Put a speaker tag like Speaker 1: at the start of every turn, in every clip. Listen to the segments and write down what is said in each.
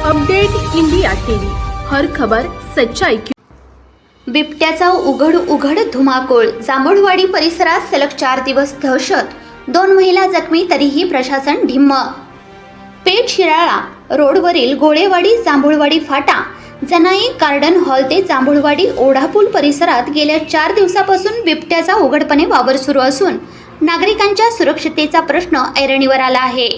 Speaker 1: Update India TV. हर खबर सच्चाई की
Speaker 2: बिबट्याचा उघड उघड धुमाकूळ. जांभूळवाडी परिसरात सलग चार दिवस दहशत. दोन महिला जखमी तरीही प्रशासन ढिम्म. पेठ शिराळा रोडवरील गोळेवाडी जांभूळवाडी फाटा जनाई गार्डन हॉल ते जांभूळवाडी ओढापूल परिसरात गेल्या चार दिवसापासून बिबट्याचा उघडपणे वावर सुरू असून नागरिकांच्या सुरक्षतेचा प्रश्न ऐरणीवर आला आहे.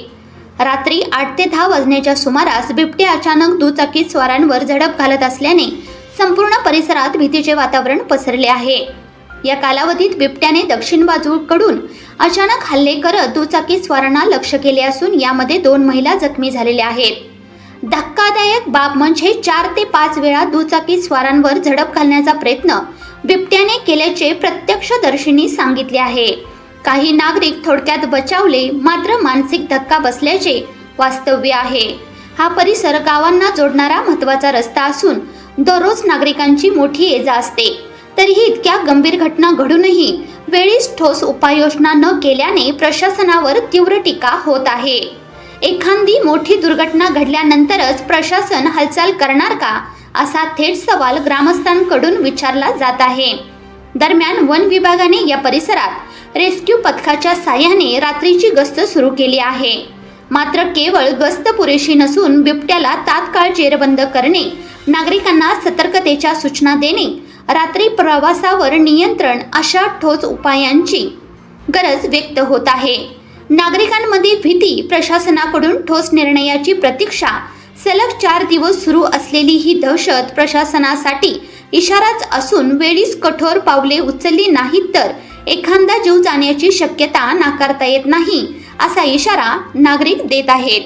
Speaker 2: रात्री आठ ते दहा वाजण्याच्या सुमारास बिबटे अचानक दुचाकी स्वारांवर झडप घालत असल्याने संपूर्ण परिसरात भीतीचे वातावरण पसरले आहे. या कालावधीत बिबट्याने दक्षिण बाजूकडून अचानक हल्ले करत दुचाकी स्वारांना लक्ष केले असून यामध्ये दोन महिला जखमी झालेल्या आहेत. धक्कादायक बाब म्हणजे चार ते पाच वेळा दुचाकी स्वारांवर झडप घालण्याचा प्रयत्न बिबट्याने केल्याचे प्रत्यक्षदर्शींनी सांगितले आहे. काही नागरिक थोडक्यात बचावले मात्र मानसिक धक्का बसल्याचे वास्तव्य आहे. हा परिसर गावांना जोडणारा महत्त्वाचा रस्ता असून दररोज नागरिकांची मोठी ये जा असते. तरीही इतक्या गंभीर घटना घडूनही वेळीच ठोस उपाययोजना न केल्याने प्रशासनावर तीव्र टीका होत आहे. एखादी मोठी दुर्घटना घडल्यानंतरच प्रशासन हालचाल करणार का असा थेट सवाल ग्रामस्थांकडून विचारला जात आहे. दरम्यान वन विभागाने या परिसरात रेस्क्यू पथकाच्या साह्याने रात्रीची गस्त सुरू केली आहे. मात्र केवळ गस्त पुरेशी नसून बिबट्याला तात्काळ जेरबंद करणे नागरिकांना सतर्कतेच्या सूचना देणे रात्री प्रवासावर नियंत्रण अशा ठोस उपायांची गरज व्यक्त होत आहे. नागरिकांमध्ये भीती प्रशासनाकडून ठोस निर्णयाची प्रतीक्षा सलग चार दिवस सुरू असलेली ही दहशत प्रशासनासाठी इशाराच असून वेळीच कठोर पावले उचलली नाहीत तर एखादा जीव जाण्याची शक्यता नाकारता येत नाही असा इशारा नागरिक देत आहेत.